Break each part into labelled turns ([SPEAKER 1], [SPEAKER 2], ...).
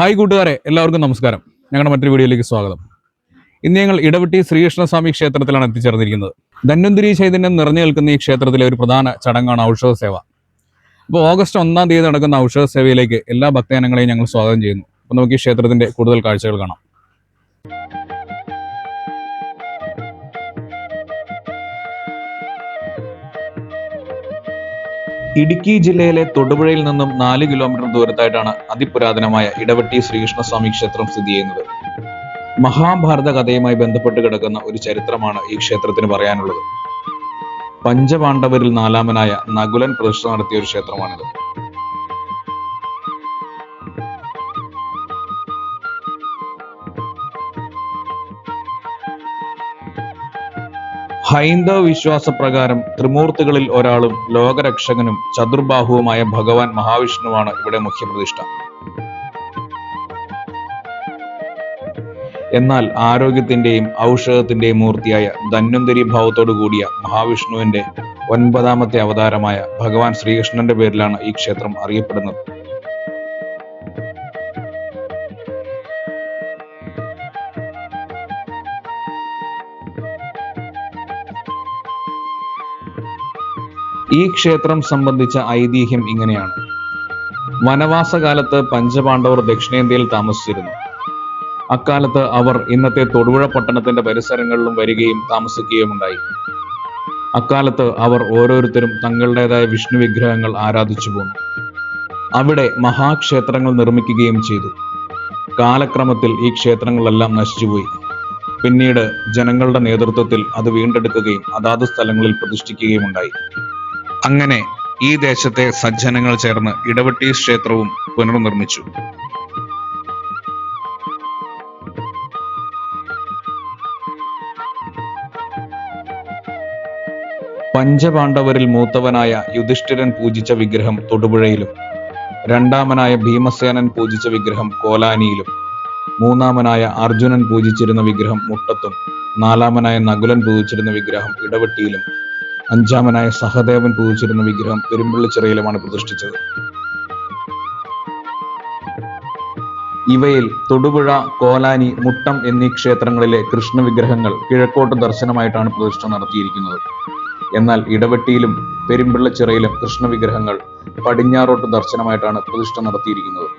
[SPEAKER 1] Hi കൂട്ടുകാരെ എല്ലാവർക്കും നമസ്കാരം. ഞങ്ങളുടെ മറ്റൊരു വീഡിയോയിലേക്ക് സ്വാഗതം. ഇന്ന് ഞങ്ങൾ ഇടവെട്ടി ശ്രീകൃഷ്ണസ്വാമി ക്ഷേത്രത്തിലാണ് എത്തിച്ചേർന്നിരിക്കുന്നത്. ധന്വന്തിരി ചൈതന്യം നിറഞ്ഞു നിൽക്കുന്ന ഈ ക്ഷേത്രത്തിലെ ഒരു പ്രധാന ചടങ്ങാണ് ഔഷധ സേവ. അപ്പോൾ ഓഗസ്റ്റ് ഒന്നാം തീയതി നടക്കുന്ന ഔഷധ സേവയിലേക്ക് എല്ലാ ഭക്തജനങ്ങളെയും ഞങ്ങൾ സ്വാഗതം ചെയ്യുന്നു. അപ്പോൾ നമുക്ക് ഈ ക്ഷേത്രത്തിന്റെ കൂടുതൽ കാഴ്ചകൾ കാണാം. ഇടുക്കി ജില്ലയിലെ തൊടുപുഴയിൽ നിന്നും നാല് കിലോമീറ്റർ ദൂരത്തായിട്ടാണ് അതിപുരാതനമായ ഇടവെട്ടി ശ്രീകൃഷ്ണസ്വാമി ക്ഷേത്രം സ്ഥിതി ചെയ്യുന്നത്. മഹാഭാരത കഥയുമായി ബന്ധപ്പെട്ട് കിടക്കുന്ന ഒരു ചരിത്രമാണ് ഈ ക്ഷേത്രത്തിന് പറയാനുള്ളത്. പഞ്ചപാണ്ഡവരിൽ നാലാമനായ നകുലൻ പ്രതിഷ്ഠ നടത്തിയ ഒരു ക്ഷേത്രമാണിത്. ഹൈന്ദവ വിശ്വാസപ്രകാരം ത്രിമൂർത്തികളിൽ ഒരാളും ലോകരക്ഷകനും ചതുർബാഹുവുമായ ഭഗവാൻ മഹാവിഷ്ണുവാണ് ഇവിടെ മുഖ്യപ്രതിഷ്ഠ. എന്നാൽ ആരോഗ്യത്തിന്റെയും ഔഷധത്തിന്റെയും മൂർത്തിയായ ധന്വന്തരി ഭാവത്തോടു കൂടിയ മഹാവിഷ്ണുവിന്റെ ഒൻപതാമത്തെ അവതാരമായ ഭഗവാൻ ശ്രീകൃഷ്ണന്റെ പേരിലാണ് ഈ ക്ഷേത്രം അറിയപ്പെടുന്നത്. ഈ ക്ഷേത്രം സംബന്ധിച്ച ഐതിഹ്യം ഇങ്ങനെയാണ്. വനവാസകാലത്ത് പഞ്ചപാണ്ഡവർ ദക്ഷിണേന്ത്യയിൽ താമസിച്ചിരുന്നു. അക്കാലത്ത് അവർ ഇന്നത്തെ തൊടുപുഴ പട്ടണത്തിന്റെ പരിസരങ്ങളിലും വരികയും താമസിക്കുകയും ഉണ്ടായി അക്കാലത്ത് അവർ ഓരോരുത്തരും തങ്ങളുടേതായ വിഷ്ണു വിഗ്രഹങ്ങൾ ആരാധിച്ചു പോന്നു. അവിടെ മഹാക്ഷേത്രങ്ങൾ നിർമ്മിക്കുകയും ചെയ്തു. കാലക്രമത്തിൽ ഈ ക്ഷേത്രങ്ങളെല്ലാം നശിച്ചുപോയി. പിന്നീട് ജനങ്ങളുടെ നേതൃത്വത്തിൽ അത് വീണ്ടെടുക്കുകയും അതാത് സ്ഥലങ്ങളിൽ പ്രതിഷ്ഠിക്കുകയും ഉണ്ടായി അങ്ങനെ ഈ ദേശത്തെ സജ്ജനങ്ങൾ ചേർന്ന് ഇടവെട്ടി ക്ഷേത്രവും പുനർനിർമ്മിച്ചു. പഞ്ചപാണ്ഡവരിൽ മൂത്തവനായ യുധിഷ്ഠിരൻ പൂജിച്ച വിഗ്രഹം തൊടുപുഴയിലും രണ്ടാമനായ ഭീമസേനൻ പൂജിച്ച വിഗ്രഹം കോലാനിയിലും മൂന്നാമനായ അർജുനൻ പൂജിച്ചിരുന്ന വിഗ്രഹം മുട്ടത്തും നാലാമനായ നകുലൻ പൂജിച്ചിരുന്ന വിഗ്രഹം ഇടവെട്ടിയിലും അഞ്ചാമനായ സഹദേവൻ പൂജിച്ചിരുന്ന വിഗ്രഹം പെരുമ്പള്ളിച്ചിറയിലുമാണ് പ്രതിഷ്ഠിച്ചത്. ഇവയിൽ തൊടുപുഴ കോലാനി മുട്ടം എന്നീ ക്ഷേത്രങ്ങളിലെ കൃഷ്ണ വിഗ്രഹങ്ങൾ കിഴക്കോട്ട് ദർശനമായിട്ടാണ് പ്രതിഷ്ഠ നടത്തിയിരിക്കുന്നത്. എന്നാൽ ഇടവെട്ടിയിലും പെരുമ്പിള്ളച്ചിറയിലും കൃഷ്ണ വിഗ്രഹങ്ങൾ പടിഞ്ഞാറോട്ട് ദർശനമായിട്ടാണ് പ്രതിഷ്ഠ നടത്തിയിരിക്കുന്നത്.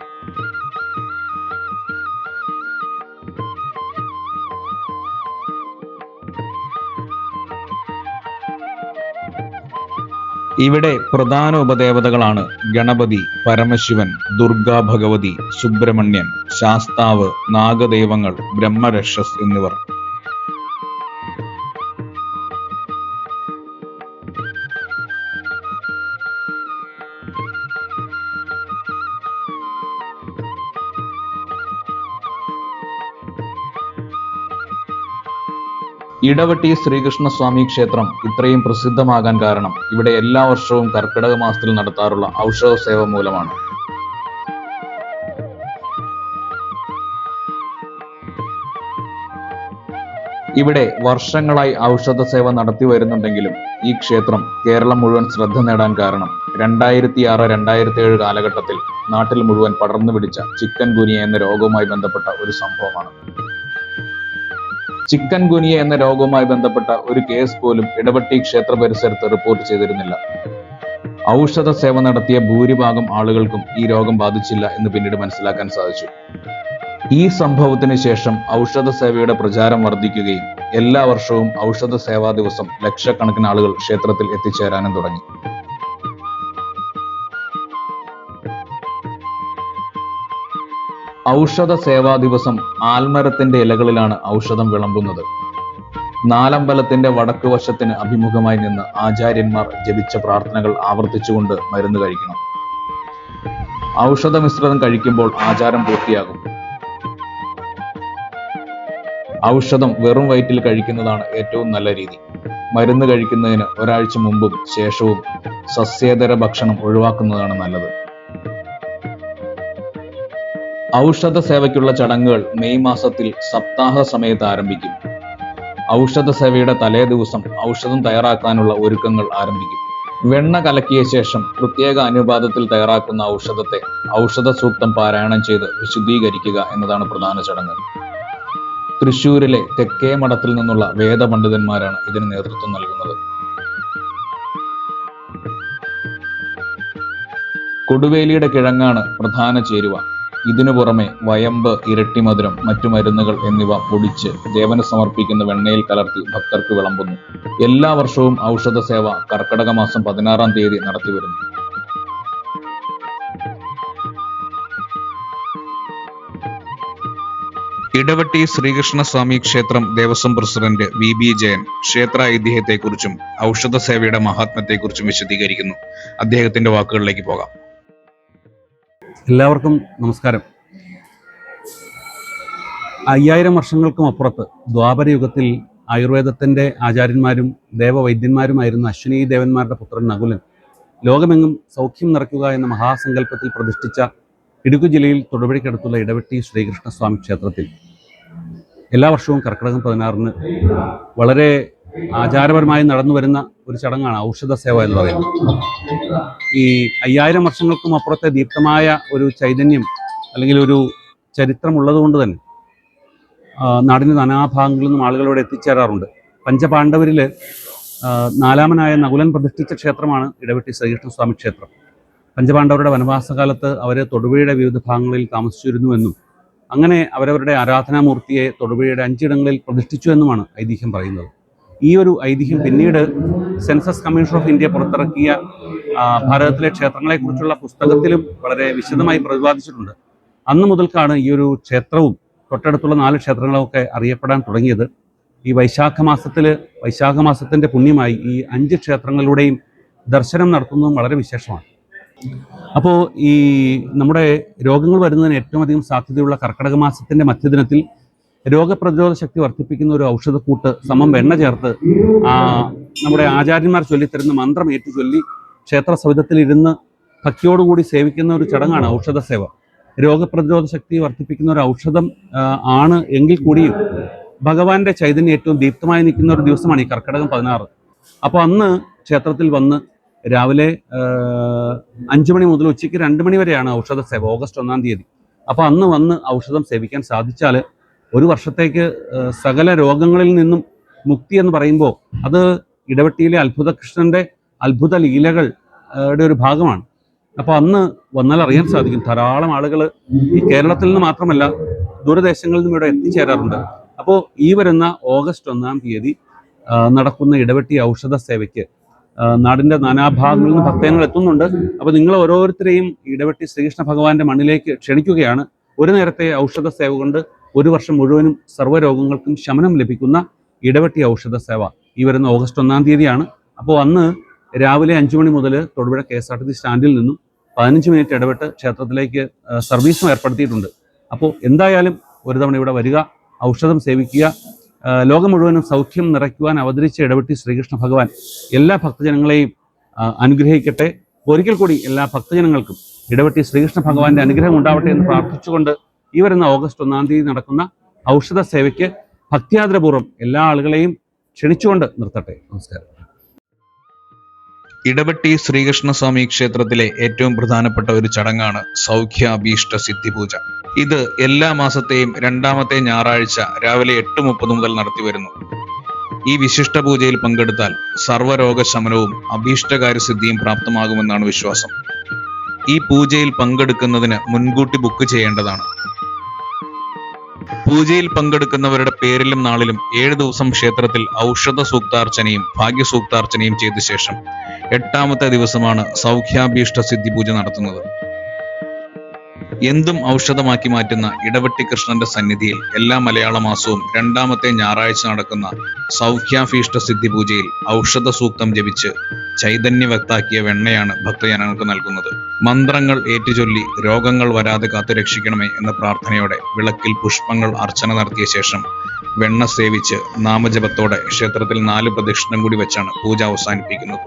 [SPEAKER 1] ഇവിടെ പ്രധാന ഉപദേവതകളാണ് ഗണപതി പരമശിവൻ ദുർഗാ ഭഗവതി സുബ്രഹ്മണ്യൻ ശാസ്താവ് നാഗദേവങ്ങൾ ബ്രഹ്മരക്ഷസ് എന്നിവർ. ഇടവെട്ടി ശ്രീകൃഷ്ണസ്വാമി ക്ഷേത്രം ഇത്രയും പ്രസിദ്ധമാകാൻ കാരണം ഇവിടെ എല്ലാ വർഷവും കർക്കിടക മാസത്തിൽ നടത്താറുള്ള ഔഷധ സേവ മൂലമാണ്. ഇവിടെ വർഷങ്ങളായി ഔഷധ സേവ നടത്തി വരുന്നുണ്ടെങ്കിലും ഈ ക്ഷേത്രം കേരളം മുഴുവൻ ശ്രദ്ധ നേടാൻ കാരണം രണ്ടായിരത്തി ആറ് രണ്ടായിരത്തി ഏഴ് കാലഘട്ടത്തിൽ നാട്ടിൽ മുഴുവൻ പടർന്നു പിടിച്ച ചിക്കൻ ഗുനിയ എന്ന രോഗവുമായി ബന്ധപ്പെട്ട ഒരു സംഭവമാണ്. ചിക്കൻ ഗുനിയ എന്ന രോഗവുമായി ബന്ധപ്പെട്ട ഒരു കേസ് പോലും ഇടവെട്ടി ക്ഷേത്ര പരിസരത്ത് റിപ്പോർട്ട് ചെയ്തിരുന്നില്ല. ഔഷധ സേവ നടത്തിയ ഭൂരിഭാഗം ആളുകൾക്കും ഈ രോഗം ബാധിച്ചില്ല എന്ന് പിന്നീട് മനസ്സിലാക്കാൻ സാധിച്ചു. ഈ സംഭവത്തിന് ശേഷം ഔഷധ സേവയുടെ പ്രചാരം വർദ്ധിക്കുകയും എല്ലാ വർഷവും ഔഷധ സേവാ ദിവസം ലക്ഷക്കണക്കിന് ആളുകൾ ക്ഷേത്രത്തിൽ എത്തിച്ചേരാനും തുടങ്ങി. ഔഷധ സേവാ ദിവസം ആൽമരത്തിന്റെ ഇലകളിലാണ് ഔഷധം വിളമ്പുന്നത്. നാലമ്പലത്തിന്റെ വടക്ക് വശത്തിന് അഭിമുഖമായി നിന്ന് ആചാര്യന്മാർ ജപിച്ച പ്രാർത്ഥനകൾ ആവർത്തിച്ചുകൊണ്ട് മരുന്ന് കഴിക്കണം. ഔഷധ മിശ്രിതം കഴിക്കുമ്പോൾ ആചാരം പൂർത്തിയാകും. ഔഷധം വെറും വയറ്റിൽ കഴിക്കുന്നതാണ് ഏറ്റവും നല്ല രീതി. മരുന്ന് കഴിക്കുന്നതിന് ഒരാഴ്ച മുമ്പും ശേഷവും സസ്യേതര ഭക്ഷണം ഒഴിവാക്കുന്നതാണ് നല്ലത്. ഔഷധ സേവയ്ക്കുള്ള ചടങ്ങുകൾ മെയ് മാസത്തിൽ സപ്താഹ സമയത്ത് ആരംഭിക്കും. ഔഷധ സേവയുടെ തലേ ദിവസം ഔഷധം തയ്യാറാക്കാനുള്ള ഒരുക്കങ്ങൾ ആരംഭിക്കും. വെണ്ണ കലക്കിയ ശേഷം പ്രത്യേക അനുപാതത്തിൽ തയ്യാറാക്കുന്ന ഔഷധത്തെ ഔഷധ സൂക്തം പാരായണം ചെയ്ത് വിശുദ്ധീകരിക്കുക എന്നതാണ് പ്രധാന ചടങ്ങ്. തൃശൂരിലെ തെക്കേ മഠത്തിൽ നിന്നുള്ള വേദപണ്ഡിതന്മാരാണ് ഇതിന് നേതൃത്വം നൽകുന്നത്. കൊടുവേലിയുടെ കിഴങ്ങാണ് പ്രധാന ചേരുവ. ഇതിനു പുറമെ വയമ്പ് ഇരട്ടിമധുരം മറ്റു മരുന്നുകൾ എന്നിവ പൊടിച്ച് ദേവന് സമർപ്പിക്കുന്ന വെണ്ണയിൽ കലർത്തി ഭക്തർക്ക് വിളമ്പുന്നു. എല്ലാ വർഷവും ഔഷധ സേവ കർക്കടക മാസം പതിനാറാം തീയതി നടത്തിവരുന്നു ഇടവട്ടി ശ്രീകൃഷ്ണസ്വാമി ക്ഷേത്രം Devaswom president V. B. Jayan ക്ഷേത്ര ഐതിഹ്യത്തെക്കുറിച്ചും ഔഷധ സേവയുടെ മഹാത്മ്യത്തെക്കുറിച്ചും വിശദീകരിക്കുന്നു. അദ്ദേഹത്തിന്റെ വാക്കുകളിലേക്ക് പോകാം.
[SPEAKER 2] എല്ലാവർക്കും നമസ്കാരം. അയ്യായിരം വർഷങ്ങൾക്കും അപ്പുറത്ത് ദ്വാപരയുഗത്തിൽ ആയുർവേദത്തിന്റെ ആചാര്യന്മാരും ദേവവൈദ്യന്മാരുമായിരുന്ന അശ്വിനി ദേവന്മാരുടെ പുത്രൻ നകുലൻ ലോകമെങ്ങും സൗഖ്യം നിറയ്ക്കുക എന്ന മഹാസങ്കല്പത്തിൽ പ്രതിഷ്ഠിച്ച ഇടുക്കി ജില്ലയിൽ തൊടുപുഴയ്ക്കടുത്തുള്ള ഇടവെട്ടി ശ്രീകൃഷ്ണസ്വാമി ക്ഷേത്രത്തിൽ. എല്ലാ വർഷവും കർക്കിടകം പതിനാറിന് വളരെ ആചാരപരമായി നടന്നു വരുന്ന ഒരു ചടങ്ങാണ് ഔഷധ സേവ എന്ന് പറയുന്നത്. ഈ അയ്യായിരം വർഷങ്ങൾക്കും അപ്പുറത്തെ ദീപ്തമായ ഒരു ചൈതന്യം അല്ലെങ്കിൽ ഒരു ചരിത്രമുള്ളത് കൊണ്ട് തന്നെ നാടിന്റെ നാനാഭാഗങ്ങളിൽ നിന്നും ആളുകളോട് എത്തിച്ചേരാറുണ്ട്. പഞ്ചപാണ്ഡവരിൽ നാലാമനായ നകുലൻ പ്രതിഷ്ഠിച്ച ക്ഷേത്രമാണ് ഇടവെട്ടി ശ്രീകൃഷ്ണസ്വാമി ക്ഷേത്രം. പഞ്ചപാണ്ഡവരുടെ വനവാസകാലത്ത് അവർ തൊടുപുഴയുടെ വിവിധ ഭാഗങ്ങളിൽ താമസിച്ചിരുന്നുവെന്നും അങ്ങനെ അവരവരുടെ ആരാധനാമൂർത്തിയെ തൊടുപുഴയുടെ അഞ്ചിടങ്ങളിൽ പ്രതിഷ്ഠിച്ചു എന്നുമാണ് ഐതിഹ്യം പറയുന്നത്. ഈ ഒരു ഐതിഹ്യം പിന്നീട് സെൻസസ് കമ്മീഷൻ ഓഫ് ഇന്ത്യ പുറത്തിറക്കിയ ഭാരതത്തിലെ ക്ഷേത്രങ്ങളെക്കുറിച്ചുള്ള പുസ്തകത്തിലും വളരെ വിശദമായി പ്രതിപാദിച്ചിട്ടുണ്ട്. അന്ന് മുതൽക്കാണ് ഈ ഒരു ക്ഷേത്രവും തൊട്ടടുത്തുള്ള നാല് ക്ഷേത്രങ്ങളൊക്കെ അറിയപ്പെടാൻ തുടങ്ങിയത്. ഈ വൈശാഖ മാസത്തിൽ വൈശാഖ മാസത്തിന്റെ പുണ്യമായി ഈ അഞ്ച് ക്ഷേത്രങ്ങളിലൂടെയും ദർശനം നടത്തുന്നതും വളരെ വിശേഷമാണ്. അപ്പോൾ ഈ നമ്മുടെ രോഗങ്ങൾ വരുന്നതിന് ഏറ്റവും അധികം സാധ്യതയുള്ള കർക്കടക മാസത്തിന്റെ മധ്യദിനത്തിൽ രോഗപ്രതിരോധ ശക്തി വർദ്ധിപ്പിക്കുന്ന ഒരു ഔഷധക്കൂട്ട് സമം വെണ്ണ ചേർത്ത് നമ്മുടെ ആചാര്യന്മാർ ചൊല്ലിത്തരുന്ന മന്ത്രം ഏറ്റു ചൊല്ലി ക്ഷേത്ര സവിധത്തിൽ ഇരുന്ന് ഭക്തിയോടുകൂടി സേവിക്കുന്ന ഒരു ചടങ്ങാണ് ഔഷധ സേവ രോഗപ്രതിരോധ ശക്തി വർദ്ധിപ്പിക്കുന്ന ഒരു ഔഷധം ആണ് എങ്കിൽ കൂടിയും ഭഗവാന്റെ ചൈതന്യം ഏറ്റവും ദീപ്തമായി നിൽക്കുന്ന ഒരു ദിവസമാണ് ഈ കർക്കിടകം പതിനാറ്. അപ്പോൾ അന്ന് ക്ഷേത്രത്തിൽ വന്ന് രാവിലെ അഞ്ചു മണി മുതൽ ഉച്ചയ്ക്ക് രണ്ട് മണി വരെയാണ് ഔഷധ സേവ ഓഗസ്റ്റ് ഒന്നാം തീയതി. അപ്പോൾ അന്ന് വന്ന് ഔഷധം സേവിക്കാൻ സാധിച്ചാൽ ഒരു വർഷത്തേക്ക് സകല രോഗങ്ങളിൽ നിന്നും മുക്തി എന്ന് പറയുമ്പോൾ അത് ഇടവെട്ടിയിലെ അത്ഭുത കൃഷ്ണന്റെ അത്ഭുത ലീലകൾ ഒരു ഭാഗമാണ്. അപ്പോൾ അന്ന് വന്നാൽ അറിയാൻ സാധിക്കും ധാരാളം ആളുകൾ ഈ കേരളത്തിൽ നിന്ന് മാത്രമല്ല ദൂരദേശങ്ങളിൽ നിന്നും ഇവിടെ എത്തിച്ചേരാറുണ്ട്. അപ്പോൾ ഈ വരുന്ന ഓഗസ്റ്റ് ഒന്നാം തീയതി നടക്കുന്ന ഇടവെട്ടി ഔഷധ സേവയ്ക്ക് നാടിന്റെ നാനാഭാഗങ്ങളിൽ നിന്ന് ഭക്തജനങ്ങൾ എത്തുന്നുണ്ട്. അപ്പോൾ നിങ്ങൾ ഓരോരുത്തരെയും ഇടവെട്ടി ശ്രീകൃഷ്ണ ഭഗവാന്റെ മണ്ണിലേക്ക് ക്ഷണിക്കുകയാണ്. ഒരു നേരത്തെ ഔഷധ സേവ കൊണ്ട് ഒരു വർഷം മുഴുവനും സർവരോഗങ്ങൾക്കും ശമനം ലഭിക്കുന്ന ഇടവെട്ടി ഔഷധ സേവ. ഈ വരുന്ന ഓഗസ്റ്റ് ഒന്നാം തീയതിയാണ്. അപ്പോൾ അന്ന് രാവിലെ അഞ്ചു മണി മുതൽ Thodupuzha K S R T C സ്റ്റാൻഡിൽ നിന്നും പതിനഞ്ച് മിനിറ്റ് ഇടപെട്ട് ക്ഷേത്രത്തിലേക്ക് സർവീസും ഏർപ്പെടുത്തിയിട്ടുണ്ട്. അപ്പോൾ എന്തായാലും ഒരു തവണ ഇവിടെ വരിക ഔഷധം സേവിക്കുക ലോകം മുഴുവനും സൗഖ്യം നിറയ്ക്കുവാൻ അവതരിച്ച ഇടപെട്ടി ശ്രീകൃഷ്ണ ഭഗവാൻ എല്ലാ ഭക്തജനങ്ങളെയും അനുഗ്രഹിക്കട്ടെ. ഒരിക്കൽ കൂടി എല്ലാ ഭക്തജനങ്ങൾക്കും ഇടപെട്ടി ശ്രീകൃഷ്ണ ഭഗവാന്റെ അനുഗ്രഹം ഉണ്ടാവട്ടെ എന്ന് പ്രാർത്ഥിച്ചുകൊണ്ട് ഈ വരുന്ന ഓഗസ്റ്റ് ഒന്നാം തീയതി നടക്കുന്ന ഔഷധ സേവയ്ക്ക് ഭക്തിയാദരപൂർവം എല്ലാ ആളുകളെയും ക്ഷണിച്ചുകൊണ്ട് നിർത്തട്ടെ. നമസ്കാരം.
[SPEAKER 1] ഇടവെട്ടി ശ്രീകൃഷ്ണസ്വാമി ക്ഷേത്രത്തിലെ ഏറ്റവും പ്രധാനപ്പെട്ട ഒരു ചടങ്ങാണ് സൗഖ്യാഭീഷ്ട സിദ്ധി പൂജ ഇത് എല്ലാ മാസത്തെയും രണ്ടാമത്തെ ഞായറാഴ്ച രാവിലെ എട്ട് മുപ്പത് മുതൽ നടത്തിവരുന്നു ഈ വിശിഷ്ട പൂജയിൽ പങ്കെടുത്താൽ സർവരോഗശമനവും അഭീഷ്ടകാര്യസിദ്ധിയും പ്രാപ്തമാകുമെന്നാണ് വിശ്വാസം. ഈ പൂജയിൽ പങ്കെടുക്കുന്നതിന് മുൻകൂട്ടി ബുക്ക് ചെയ്യേണ്ടതാണ്. പൂജയിൽ പങ്കെടുക്കുന്നവരുടെ പേരിലും നാളിലും ഏഴ് ദിവസം ക്ഷേത്രത്തിൽ ഔഷധ സൂക്താർച്ചനയും ഭാഗ്യസൂക്താർച്ചനയും ചെയ്ത ശേഷം എട്ടാമത്തെ ദിവസമാണ് സൗഖ്യാഭീഷ്ട സിദ്ധി പൂജ നടത്തുന്നത്. എന്തും ഔഷധമാക്കി മാറ്റുന്ന ഇടവെട്ടി കൃഷ്ണന്റെ സന്നിധിയിൽ എല്ലാ മലയാള മാസവും രണ്ടാമത്തെ ഞായറാഴ്ച നടക്കുന്ന സൗഖ്യാഭീഷ്ട സിദ്ധി പൂജയിൽ ഔഷധ സൂക്തം ജപിച്ച് ചൈതന്യ വ്യക്താക്കിയ വെണ്ണയാണ് ഭക്തജനങ്ങൾക്ക് നൽകുന്നത്. മന്ത്രങ്ങൾ ഏറ്റുചൊല്ലി രോഗങ്ങൾ വരാതെ കാത്തു രക്ഷിക്കണമേ എന്ന പ്രാർത്ഥനയോടെ വിളക്കിൽ പുഷ്പങ്ങൾ അർച്ചന നടത്തിയ ശേഷം വെണ്ണ സേവിച്ച് നാമജപത്തോടെ ക്ഷേത്രത്തിൽ നാല് പ്രദക്ഷിണം കൂടി വെച്ചാണ് പൂജ അവസാനിപ്പിക്കുന്നത്.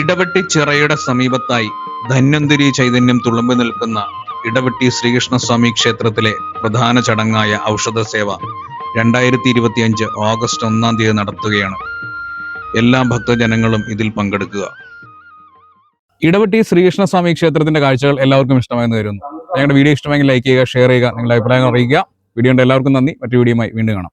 [SPEAKER 1] ഇടവെട്ടി ചിറയുടെ സമീപത്തായി ധന്വന്തിരി ചൈതന്യം തുളുമ്പി നിൽക്കുന്ന ഇടവെട്ടി ശ്രീകൃഷ്ണസ്വാമി ക്ഷേത്രത്തിലെ പ്രധാന ചടങ്ങായ ഔഷധ സേവ രണ്ടായിരത്തി ഇരുപത്തിയഞ്ച് ഓഗസ്റ്റ് ഒന്നാം തീയതി നടത്തുകയാണ്. എല്ലാ ഭക്തജനങ്ങളും ഇതിൽ പങ്കെടുക്കുക. ഇടവെട്ടി ശ്രീകൃഷ്ണസ്വാമി ക്ഷേത്രത്തിന്റെ കാഴ്ചകൾ എല്ലാവർക്കും ഇഷ്ടമായെന്ന് കരുതുന്നു. ഞങ്ങളുടെ വീഡിയോ ഇഷ്ടമെങ്കിൽ ലൈക്ക് ചെയ്യുക ഷെയർ ചെയ്യുക നിങ്ങളുടെ അഭിപ്രായങ്ങൾ അറിയിക്കുക. വീഡിയോ എല്ലാവർക്കും നന്ദി. മറ്റു വീഡിയോയുമായി വീണ്ടും കാണാം.